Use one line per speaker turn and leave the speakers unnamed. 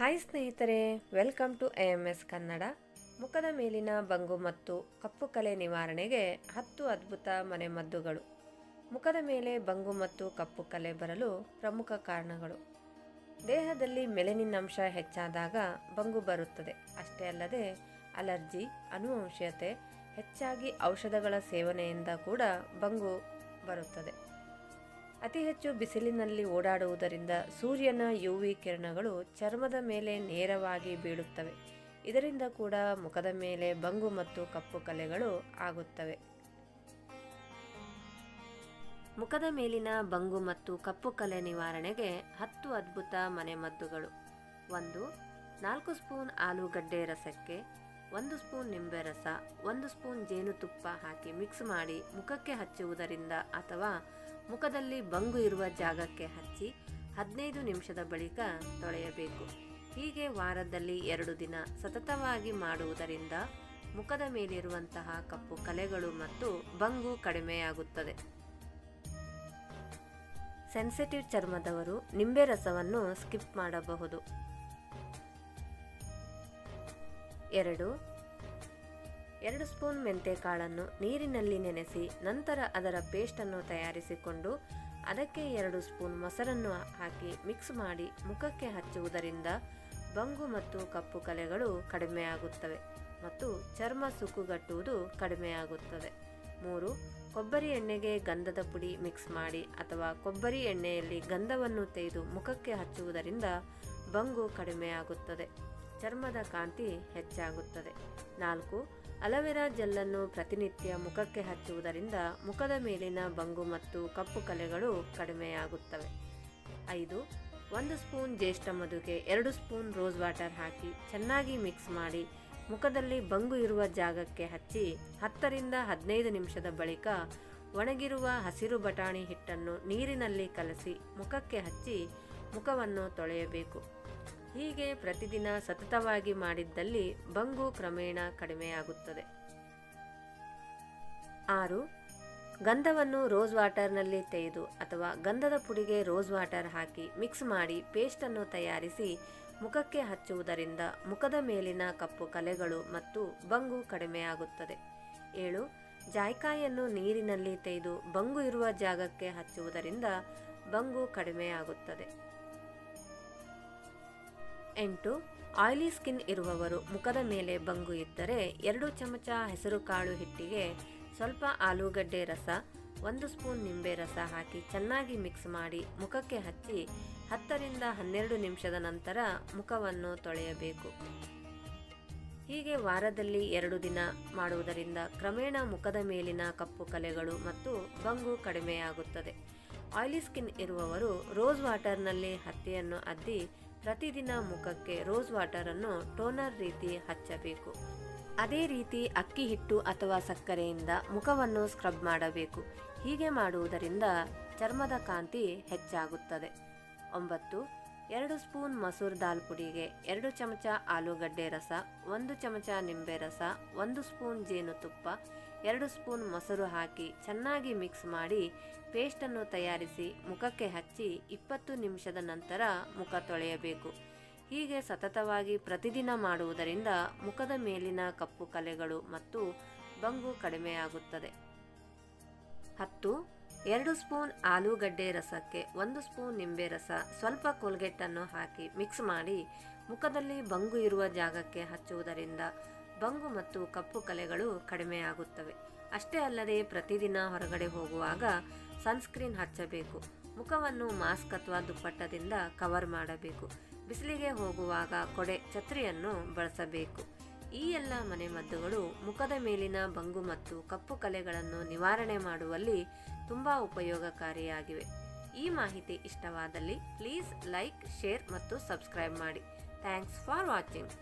Hi ಸ್ನೇಹಿತರೆ, welcome to A M S Kannada. ಮುಖದ ಮೇಲಿನ ಬಂಗು ಮತ್ತು ಕಪ್ಪು ಕಲೆ ನಿವಾರಣೆಗೆ ಹತ್ತು ಅದ್ಭುತ ಮನೆಮದ್ದುಗಳು. ಮುಖದ ಮೇಲೆ ಬಂಗು ಮತ್ತು ಕಪ್ಪು ಕಲೆ ಬರಲು ಪ್ರಮುಖ ಕಾರಣಗಳು. ದೇಹದಲ್ಲಿ ಮೆಲೆನಿನ್ ಅಂಶ ಹೆಚ್ಚಾದಾಗ ಬಂಗು ಬರುತ್ತದೆ. ಅಷ್ಟೇ ಅಲ್ಲದೆ ಅಲರ್ಜಿ, ಅನುವಂಶೀಯತೆ, ಹೆಚ್ಚಾಗಿ ಔಷಧಗಳ ಸೇವನೆಯಿಂದ ಕೂಡ ಬಂಗು ಬರುತ್ತದೆ. ಅತಿ ಹೆಚ್ಚು ಬಿಸಿಲಿನಲ್ಲಿ ಓಡಾಡುವುದರಿಂದ ಸೂರ್ಯನ ಯು ಕಿರಣಗಳು ಚರ್ಮದ ಮೇಲೆ ನೇರವಾಗಿ ಬೀಳುತ್ತವೆ. ಇದರಿಂದ ಕೂಡ ಮುಖದ ಮೇಲೆ ಬಂಗು ಮತ್ತು ಕಪ್ಪು ಕಲೆಗಳು ಆಗುತ್ತವೆ. ಮುಖದ ಮೇಲಿನ ಬಂಗು ಮತ್ತು ಕಪ್ಪು ಕಲೆ ನಿವಾರಣೆಗೆ ಹತ್ತು ಅದ್ಭುತ ಮನೆಮದ್ದುಗಳು ಒಂದು, ನಾಲ್ಕು ಸ್ಪೂನ್ ಆಲೂಗಡ್ಡೆ ರಸಕ್ಕೆ, ಒಂದು ಸ್ಪೂನ್ ನಿಂಬೆ ರಸ, ಒಂದು ಸ್ಪೂನ್ ಜೇನುತುಪ್ಪ ಹಾಕಿ ಮಿಕ್ಸ್ ಮಾಡಿ ಮುಖಕ್ಕೆ ಹಚ್ಚುವುದರಿಂದ ಅಥವಾ ಮುಖದಲ್ಲಿ ಬಂಗು ಇರುವ ಜಾಗಕ್ಕೆ ಹಚ್ಚಿ ಹದಿನೈದು ನಿಮಿಷದ ಬಳಿಕ ತೊಳೆಯಬೇಕು. ಹೀಗೆ ವಾರದಲ್ಲಿ ಎರಡು ದಿನ ಸತತವಾಗಿ ಮಾಡುವುದರಿಂದ ಮುಖದ ಮೇಲಿರುವಂತಹ ಕಪ್ಪು ಕಲೆಗಳು ಮತ್ತು ಬಂಗು ಕಡಿಮೆಯಾಗುತ್ತದೆ. ಸೆನ್ಸಿಟಿವ್ ಚರ್ಮದವರು ನಿಂಬೆ ರಸವನ್ನು ಸ್ಕಿಪ್ ಮಾಡಬಹುದು. ಎರಡು ಎರಡು ಸ್ಪೂನ್ ಮೆಂತೆಕಾಳನ್ನು ನೀರಿನಲ್ಲಿ ನೆನೆಸಿ ನಂತರ ಅದರ ಪೇಸ್ಟನ್ನು ತಯಾರಿಸಿಕೊಂಡು ಅದಕ್ಕೆ ಎರಡು ಸ್ಪೂನ್ ಮೊಸರನ್ನು ಹಾಕಿ ಮಿಕ್ಸ್ ಮಾಡಿ ಮುಖಕ್ಕೆ ಹಚ್ಚುವುದರಿಂದ ಬಂಗು ಮತ್ತು ಕಪ್ಪು ಕಲೆಗಳು ಕಡಿಮೆಯಾಗುತ್ತವೆ ಮತ್ತು ಚರ್ಮ ಸುಕ್ಕುಗಟ್ಟುವುದು ಕಡಿಮೆಯಾಗುತ್ತದೆ ಮೂರು, ಕೊಬ್ಬರಿ ಎಣ್ಣೆಗೆ ಗಂಧದ ಪುಡಿ ಮಿಕ್ಸ್ ಮಾಡಿ ಅಥವಾ ಕೊಬ್ಬರಿ ಎಣ್ಣೆಯಲ್ಲಿ ಗಂಧವನ್ನು ತೆಗೆದು ಮುಖಕ್ಕೆ ಹಚ್ಚುವುದರಿಂದ ಬಂಗು ಕಡಿಮೆಯಾಗುತ್ತದೆ ಚರ್ಮದ ಕಾಂತಿ ಹೆಚ್ಚಾಗುತ್ತದೆ. ನಾಲ್ಕು ಅಲವೆರಾ ಜೆಲ್ಲನ್ನು ಪ್ರತಿನಿತ್ಯ ಮುಖಕ್ಕೆ ಹಚ್ಚುವುದರಿಂದ ಮುಖದ ಮೇಲಿನ ಬಂಗು ಮತ್ತು ಕಪ್ಪು ಕಲೆಗಳು ಕಡಿಮೆಯಾಗುತ್ತವೆ. ಐದು, ಒಂದು ಸ್ಪೂನ್ ಜ್ಯೇಷ್ಠ ಮಧುಗೆ ಎರಡು ಸ್ಪೂನ್ ರೋಸ್ ವಾಟರ್ ಹಾಕಿ ಚೆನ್ನಾಗಿ ಮಿಕ್ಸ್ ಮಾಡಿ ಮುಖದಲ್ಲಿ ಬಂಗು ಇರುವ ಜಾಗಕ್ಕೆ ಹಚ್ಚಿ ಹತ್ತರಿಂದ ಹದಿನೈದು ನಿಮಿಷದ ಬಳಿಕ ಒಣಗಿರುವ ಹಸಿರು ಬಟಾಣಿ ಹಿಟ್ಟನ್ನು ನೀರಿನಲ್ಲಿ ಕಲಸಿ ಮುಖಕ್ಕೆ ಹಚ್ಚಿ ಮುಖವನ್ನು ತೊಳೆಯಬೇಕು. ಹೀಗೆ ಪ್ರತಿದಿನ ಸತತವಾಗಿ ಮಾಡಿದ್ದಲ್ಲಿ ಬಂಗು ಕ್ರಮೇಣ ಕಡಿಮೆಯಾಗುತ್ತದೆ. ಆರು, ಗಂಧವನ್ನು ರೋಸ್ ವಾಟರ್ನಲ್ಲಿ ತೆಗೆದು ಅಥವಾ ಗಂಧದ ಪುಡಿಗೆ ರೋಸ್ ವಾಟರ್ ಹಾಕಿ ಮಿಕ್ಸ್ ಮಾಡಿ ಪೇಸ್ಟನ್ನು ತಯಾರಿಸಿ ಮುಖಕ್ಕೆ ಹಚ್ಚುವುದರಿಂದ ಮುಖದ ಮೇಲಿನ ಕಪ್ಪು ಕಲೆಗಳು ಮತ್ತು ಬಂಗು ಕಡಿಮೆಯಾಗುತ್ತದೆ. ಏಳು ಜಾಯ್ಕಾಯನ್ನು ನೀರಿನಲ್ಲಿ ತೆಗೆದು ಬಂಗು ಇರುವ ಜಾಗಕ್ಕೆ ಹಚ್ಚುವುದರಿಂದ ಬಂಗು ಕಡಿಮೆಯಾಗುತ್ತದೆ. ಎಂಟು, ಆಯಿಲಿ ಸ್ಕಿನ್ ಇರುವವರು ಮುಖದ ಮೇಲೆ ಬಂಗು ಇದ್ದರೆ ಎರಡು ಚಮಚ ಹೆಸರುಕಾಳು ಹಿಟ್ಟಿಗೆ ಸ್ವಲ್ಪ ಆಲೂಗಡ್ಡೆ ರಸ, ಒಂದು ಸ್ಪೂನ್ ನಿಂಬೆ ರಸ ಹಾಕಿ ಚೆನ್ನಾಗಿ ಮಿಕ್ಸ್ ಮಾಡಿ ಮುಖಕ್ಕೆ ಹಚ್ಚಿ ಹತ್ತರಿಂದ ಹನ್ನೆರಡು ನಿಮಿಷದ ನಂತರ ಮುಖವನ್ನು ತೊಳೆಯಬೇಕು. ಹೀಗೆ ವಾರದಲ್ಲಿ ಎರಡು ದಿನ ಮಾಡುವುದರಿಂದ ಕ್ರಮೇಣ ಮುಖದ ಮೇಲಿನ ಕಪ್ಪು ಕಲೆಗಳು ಮತ್ತು ಬಂಗು ಕಡಿಮೆಯಾಗುತ್ತದೆ. ಆಯಿಲಿ ಸ್ಕಿನ್ ಇರುವವರು ರೋಸ್ ವಾಟರ್ನಲ್ಲಿ ಹತ್ತಿಯನ್ನು ಅದ್ದಿ ಪ್ರತಿದಿನ ಮುಖಕ್ಕೆ ರೋಸ್ ವಾಟರನ್ನು ಟೋನರ್ ರೀತಿ ಹಚ್ಚಬೇಕು. ಅದೇ ರೀತಿ ಅಕ್ಕಿ ಹಿಟ್ಟು ಅಥವಾ ಸಕ್ಕರೆಯಿಂದ ಮುಖವನ್ನು ಸ್ಕ್ರಬ್ ಮಾಡಬೇಕು. ಹೀಗೆ ಮಾಡುವುದರಿಂದ ಚರ್ಮದ ಕಾಂತಿ ಹೆಚ್ಚಾಗುತ್ತದೆ. ಒಂಬತ್ತು ಎರಡು ಸ್ಪೂನ್ ಮಸೂರ್ ದಾಲ್ ಪುಡಿಗೆ ಎರಡು ಚಮಚ ಆಲೂಗಡ್ಡೆ ರಸ, ಒಂದು ಚಮಚ ನಿಂಬೆ ರಸ, ಒಂದು ಸ್ಪೂನ್ ಜೇನುತುಪ್ಪ, ಎರಡು ಸ್ಪೂನ್ ಮೊಸರು ಹಾಕಿ ಚೆನ್ನಾಗಿ ಮಿಕ್ಸ್ ಮಾಡಿ ಪೇಸ್ಟನ್ನು ತಯಾರಿಸಿ ಮುಖಕ್ಕೆ ಹಚ್ಚಿ ಇಪ್ಪತ್ತು ನಿಮಿಷದ ನಂತರ ಮುಖ ತೊಳೆಯಬೇಕು. ಹೀಗೆ ಸತತವಾಗಿ ಪ್ರತಿದಿನ ಮಾಡುವುದರಿಂದ ಮುಖದ ಮೇಲಿನ ಕಪ್ಪು ಕಲೆಗಳು ಮತ್ತು ಬಂಗು ಕಡಿಮೆಯಾಗುತ್ತದೆ. ಹತ್ತು, ಎರಡು ಸ್ಪೂನ್ ಆಲೂಗಡ್ಡೆ ರಸಕ್ಕೆ ಒಂದು ಸ್ಪೂನ್ ನಿಂಬೆ ರಸ, ಸ್ವಲ್ಪ ಕೋಲ್ಗೆಟ್ಟನ್ನು ಹಾಕಿ ಮಿಕ್ಸ್ ಮಾಡಿ ಮುಖದಲ್ಲಿ ಬಂಗು ಇರುವ ಜಾಗಕ್ಕೆ ಹಚ್ಚುವುದರಿಂದ ಬಂಗು ಮತ್ತು ಕಪ್ಪು ಕಲೆಗಳು ಕಡಿಮೆಯಾಗುತ್ತವೆ ಅಷ್ಟೇ ಅಲ್ಲದೆ ಪ್ರತಿದಿನ ಹೊರಗಡೆ ಹೋಗುವಾಗ ಸನ್ಸ್ಕ್ರೀನ್ ಹಚ್ಚಬೇಕು. ಮುಖವನ್ನು ಮಾಸ್ಕ್ ಅಥವಾ ದುಪ್ಪಟ್ಟದಿಂದ ಕವರ್ ಮಾಡಬೇಕು. ಬಿಸಿಲಿಗೆ ಹೋಗುವಾಗ ಕೊಡೆ ಛತ್ರಿಯನ್ನು ಬಳಸಬೇಕು. ಈ ಎಲ್ಲ ಮನೆಮದ್ದುಗಳು ಮುಖದ ಮೇಲಿನ ಬಂಗು ಮತ್ತು ಕಪ್ಪು ಕಲೆಗಳನ್ನು ನಿವಾರಣೆ ಮಾಡುವಲ್ಲಿ ತುಂಬ ಉಪಯೋಗಕಾರಿಯಾಗಿವೆ. ಈ ಮಾಹಿತಿ ಇಷ್ಟವಾದಲ್ಲಿ ಪ್ಲೀಸ್ ಲೈಕ್ ಶೇರ್ ಮತ್ತು ಸಬ್ಸ್ಕ್ರೈಬ್ ಮಾಡಿ. Thanks for watching